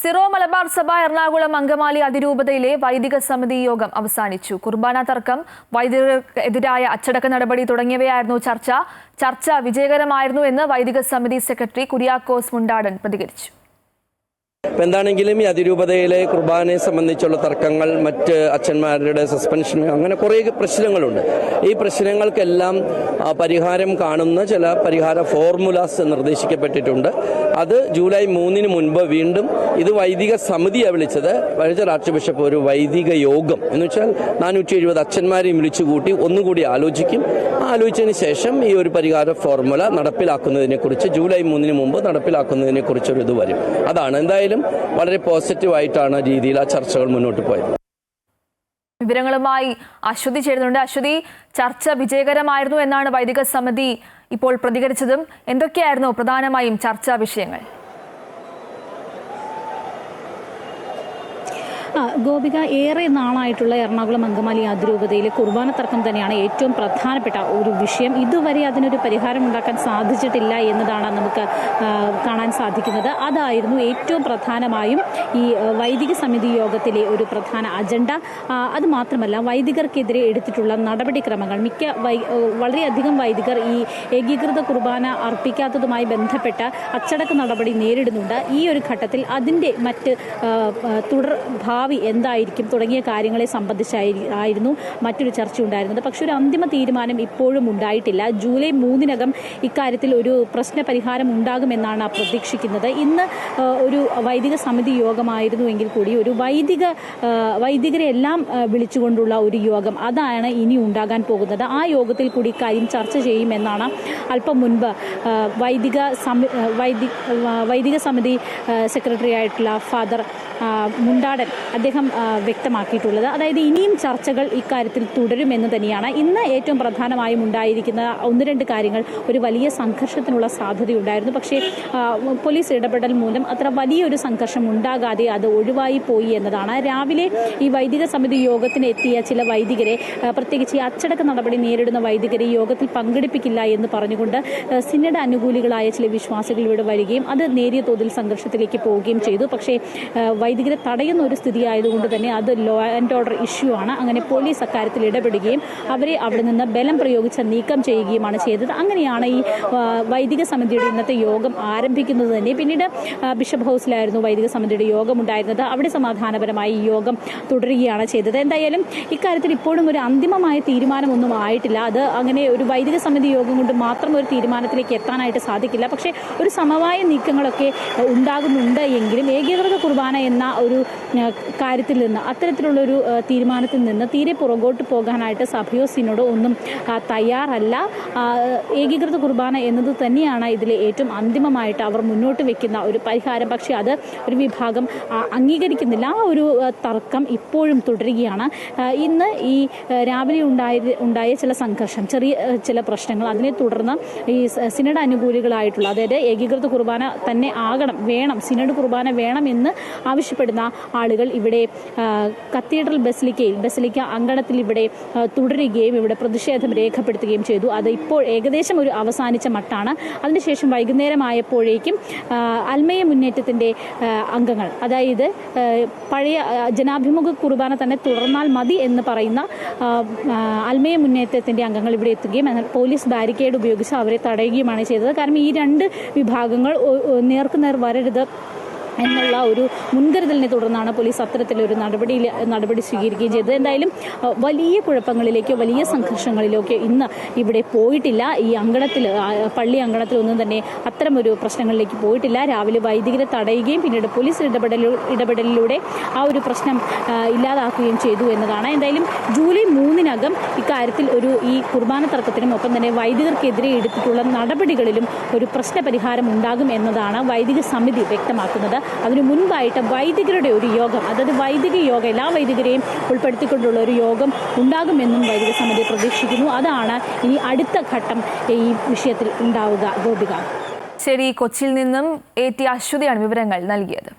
Syro Malabar സഭ എറണാകുളം അങ്കമാലി അതിരൂപതയിലെ വൈദിക സമിതി യോഗം അവസാനിച്ചു. കുർബാന തർക്കം വൈദികർക്കെതിരായ അച്ചടക്ക നടപടി തുടങ്ങിയവയായിരുന്നു ചർച്ച. ചർച്ച വിജയകരമായിരുന്നു എന്ന് വൈദിക സമിതി സെക്രട്ടറി കുര്യാക്കോസ് മുണ്ടാടൻ പ്രതികരിച്ചു. ഇപ്പം എന്താണെങ്കിലും ഈ അതിരൂപതയിലെ കുർബാനയെ സംബന്ധിച്ചുള്ള തർക്കങ്ങൾ മറ്റ് അച്ഛന്മാരുടെ സസ്പെൻഷൻ അങ്ങനെ കുറേ പ്രശ്നങ്ങളുണ്ട്. ഈ പ്രശ്നങ്ങൾക്കെല്ലാം പരിഹാരം കാണുന്ന ചില പരിഹാര ഫോർമുലാസ് നിർദ്ദേശിക്കപ്പെട്ടിട്ടുണ്ട്. അത് ജൂലൈ മൂന്നിന് മുൻപ് വീണ്ടും ഇത് വൈദിക സമിതിയാണ് വിളിച്ചത്. വഴിച്ചർ ആർച്ച് ബിഷപ്പ് ഒരു വൈദിക യോഗം എന്ന് വെച്ചാൽ നാനൂറ്റി എഴുപത് അച്ഛന്മാരെയും വിളിച്ചു കൂട്ടി ഒന്നുകൂടി ആലോചിക്കും. ആലോചിച്ചതിന് ശേഷം ഈ ഒരു പരിഹാര ഫോർമുല നടപ്പിലാക്കുന്നതിനെ കുറിച്ച് ജൂലൈ മൂന്നിന് മുമ്പ് നടപ്പിലാക്കുന്നതിനെ കുറിച്ചൊരു ഇത് വരും. അതാണ്. എന്തായാലും വളരെ പോസിറ്റീവായിട്ടാണ് രീതിയിൽ ആ ചർച്ചകൾ മുന്നോട്ട് പോയത്. വിവരങ്ങളുമായി അശ്വതി ചേരുന്നുണ്ട്. അശ്വതി ചർച്ച വിജയകരമായിരുന്നു എന്നാണ് വൈദിക സമിതി ഇപ്പോൾ പ്രതികരിച്ചതും എന്തൊക്കെയായിരുന്നു പ്രധാനമായും ചർച്ചാ വിഷയങ്ങൾ? ഗോപിക ഏറെ നാളായിട്ടുള്ള എറണാകുളം അങ്കമാലി അതിരൂപതയിലെ കുർബാന തർക്കം തന്നെയാണ് ഏറ്റവും പ്രധാനപ്പെട്ട ഒരു വിഷയം. ഇതുവരെ അതിനൊരു പരിഹാരം ഉണ്ടാക്കാൻ സാധിച്ചിട്ടില്ല എന്നതാണ് നമുക്ക് കാണാൻ സാധിക്കുന്നത്. അതായിരുന്നു ഏറ്റവും പ്രധാനമായും ഈ വൈദിക സമിതി യോഗത്തിലെ ഒരു പ്രധാന അജണ്ട. അതുമാത്രമല്ല അത് മാത്രമല്ല വൈദികർക്കെതിരെ എടുത്തിട്ടുള്ള നടപടിക്രമങ്ങൾ. മിക്ക വൈ വളരെയധികം വൈദികർ ഈ ഏകീകൃത കുർബാന അർപ്പിക്കാത്തതുമായി ബന്ധപ്പെട്ട അച്ചടക്ക നടപടി നേരിടുന്നുണ്ട്. ഈ ഒരു ഘട്ടത്തിൽ അതിന്റെ മറ്റ് തുടർ ഭാഗം ഭാവി എന്തായിരിക്കും തുടങ്ങിയ കാര്യങ്ങളെ സംബന്ധിച്ചായിരുന്നു മറ്റൊരു ചർച്ച ഉണ്ടായിരുന്നത് പക്ഷേ ഒരു അന്തിമ തീരുമാനം ഇപ്പോഴും ഉണ്ടായിട്ടില്ല. ജൂലൈ മൂന്നിനകം ഇക്കാര്യത്തിൽ ഒരു പ്രശ്ന പരിഹാരം ഉണ്ടാകുമെന്നാണ് പ്രതീക്ഷിക്കുന്നത്. ഇന്ന് ഒരു വൈദിക സമിതി യോഗമായിരുന്നു എങ്കിൽ കൂടി ഒരു വൈദിക വൈദികരെ എല്ലാം വിളിച്ചുകൊണ്ടുള്ള ഒരു യോഗം അതാണ് ഇനി ഉണ്ടാകാൻ പോകുന്നത്. ആ യോഗത്തിൽ കൂടി ഇക്കാര്യം ചർച്ച ചെയ്യുമെന്നാണ് അല്പം മുൻപ് വൈദിക സമി വൈദിക സമിതി സെക്രട്ടറി ആയിട്ടുള്ള ഫാദർ മുണ്ടാടൻ അദ്ദേഹം വ്യക്തമാക്കിയിട്ടുള്ളത്. അതായത് ഇനിയും ചർച്ചകൾ ഇക്കാര്യത്തിൽ തുടരുമെന്ന് തന്നെയാണ്. ഇന്ന് ഏറ്റവും പ്രധാനമായും ഉണ്ടായിരിക്കുന്ന ഒന്ന് രണ്ട് കാര്യങ്ങൾ ഒരു വലിയ സംഘർഷത്തിനുള്ള സാധ്യതയുണ്ടായിരുന്നു. പക്ഷേ പോലീസ് ഇടപെടൽ മൂലം അത്ര വലിയൊരു സംഘർഷം ഉണ്ടാകാതെ അത് ഒഴിവായി പോയി എന്നതാണ്. രാവിലെ ഈ വൈദിക സമിതി യോഗത്തിന് എത്തിയ ചില വൈദികരെ പ്രത്യേകിച്ച് ഈ അച്ചടക്ക നടപടി നേരിടുന്ന വൈദികരെ യോഗത്തിൽ പങ്കെടുപ്പിക്കില്ല എന്ന് പറഞ്ഞുകൊണ്ട് സിന്നഡ അനുകൂലികളായ ചില വിശ്വാസികൾ ഇവിടെ വരികയും അത് നേരിയ തോതിൽ സംഘർഷത്തിലേക്ക് പോവുകയും ചെയ്തു. പക്ഷേ വൈദികരെ തടയുന്ന ഒരു സ്ഥിതി ആയതുകൊണ്ട് തന്നെ അത് ലോ ആൻഡ് ഓർഡർ ഇഷ്യൂ ആണ്. അങ്ങനെ പോലീസ് അക്കാര്യത്തിൽ ഇടപെടുകയും അവരെ അവിടെ നിന്ന് ബലം പ്രയോഗിച്ച് നീക്കം ചെയ്യുകയുമാണ് ചെയ്തത്. അങ്ങനെയാണ് ഈ വൈദിക സമിതിയുടെ ഇന്നത്തെ യോഗം ആരംഭിക്കുന്നത് തന്നെ. പിന്നീട് ബിഷപ്പ് ഹൗസിലായിരുന്നു വൈദിക സമിതിയുടെ യോഗം ഉണ്ടായിരുന്നത്. അവിടെ സമാധാനപരമായി ഈ യോഗം തുടരുകയാണ് ചെയ്തത്. എന്തായാലും ഇക്കാര്യത്തിൽ ഇപ്പോഴും ഒരു അന്തിമമായ തീരുമാനമൊന്നും ആയിട്ടില്ല. അത് അങ്ങനെ ഒരു വൈദിക സമിതി യോഗം കൊണ്ട് മാത്രം ഒരു തീരുമാനത്തിലേക്ക് എത്താനായിട്ട് സാധിക്കില്ല. പക്ഷേ ഒരു സമവായ നീക്കങ്ങളൊക്കെ ഉണ്ടാകുന്നുണ്ട് എങ്കിലും ഏകീകൃത കുർബാന എന്ന ഒരു കാര്യത്തിൽ നിന്ന് അത്തരത്തിലുള്ള ഒരു തീരുമാനത്തിൽ നിന്ന് തീരെ പുറകോട്ട് പോകാനായിട്ട് സഭയോ സിനോടോ ഒന്നും തയ്യാറല്ല. ഏകീകൃത കുർബാന എന്നത് തന്നെയാണ് ഇതിലെ ഏറ്റവും അന്തിമമായിട്ട് അവർ മുന്നോട്ട് വെക്കുന്ന ഒരു പരിഹാരം. പക്ഷേ അത് ഒരു വിഭാഗം അംഗീകരിക്കുന്നില്ല. ആ ഒരു തർക്കം ഇപ്പോഴും തുടരുകയാണ്. ഇന്ന് ഈ രാവിലെ ഉണ്ടായ ഉണ്ടായ ചില സംഘർഷം ചെറിയ ചില പ്രശ്നങ്ങൾ അതിനെ തുടർന്ന് ഈ സിനഡ് അനുകൂലികളായിട്ടുള്ള അതായത് ഏകീകൃത കുർബാന തന്നെ ആകണം വേണം സിനഡ് കുർബാന വേണം എന്ന് ആവശ്യപ്പെടുന്ന ആളുകൾ ഇവിടെ കത്തീഡ്രൽ ബസിലിക്കയിൽ ബസിലിക്ക അങ്കണത്തിൽ ഇവിടെ തുടരുകയും ഇവിടെ പ്രതിഷേധം രേഖപ്പെടുത്തുകയും ചെയ്തു. അത് ഇപ്പോൾ ഏകദേശം ഒരു അവസാനിച്ച മട്ടാണ്. അതിനുശേഷം വൈകുന്നേരമായപ്പോഴേക്കും അൽമയ മുന്നേറ്റത്തിന്റെ അംഗങ്ങൾ അതായത് പഴയ ജനാഭിമുഖ കുർബാന തന്നെ തുടർന്നാൽ മതി എന്ന് പറയുന്ന അൽമയ മുന്നേറ്റത്തിന്റെ അംഗങ്ങൾ ഇവിടെ എത്തുകയും പോലീസ് ബാരിക്കേഡ് ഉപയോഗിച്ച് അവരെ തടയുകയുമാണ് ചെയ്തത്. കാരണം ഈ രണ്ട് വിഭാഗങ്ങൾ നേർക്കുനേർ വരരുത് എന്നുള്ള ഒരു മുൻകരുതലിനെ തുടർന്നാണ് പോലീസ് അത്തരത്തിലൊരു നടപടിയിൽ നടപടി സ്വീകരിക്കുകയും ചെയ്തത്. എന്തായാലും വലിയ കുഴപ്പങ്ങളിലേക്കോ വലിയ സംഘർഷങ്ങളിലേക്കോ ഇന്ന് ഇവിടെ പോയിട്ടില്ല. ഈ അങ്കണത്തിൽ പള്ളി അങ്കണത്തിൽ ഒന്നും തന്നെ അത്തരമൊരു പ്രശ്നങ്ങളിലേക്ക് പോയിട്ടില്ല. രാവിലെ വൈദികരെ തടയുകയും പിന്നീട് പോലീസ് ഇടപെടലു ഇടപെടലിലൂടെ ആ ഒരു പ്രശ്നം ഇല്ലാതാക്കുകയും ചെയ്തു എന്നതാണ്. എന്തായാലും ജൂലൈ മൂന്നിനകം ഇക്കാര്യത്തിൽ ഒരു ഈ കുർബാന തർക്കത്തിനും ഒപ്പം തന്നെ വൈദികർക്കെതിരെ എടുത്തിട്ടുള്ള നടപടികളിലും ഒരു പ്രശ്ന പരിഹാരം ഉണ്ടാകും എന്നതാണ് വൈദിക സമിതി വ്യക്തമാക്കുന്നത്. അതിനു മുൻപായിട്ട് വൈദികരുടെ ഒരു യോഗം അതായത് വൈദിക യോഗം എല്ലാ വൈദികരെയും ഉൾപ്പെടുത്തിക്കൊണ്ടുള്ള ഒരു യോഗം ഉണ്ടാകുമെന്നും വൈദിക സമിതി പ്രതീക്ഷിക്കുന്നു. അതാണ് ഇനി അടുത്ത ഘട്ടം ഈ വിഷയത്തിൽ ഉണ്ടാവുക. ഗോപിക. ശരി കൊച്ചിയിൽ നിന്നും എ ടി അശ്വതിയാണ് വിവരങ്ങൾ നൽകിയത്.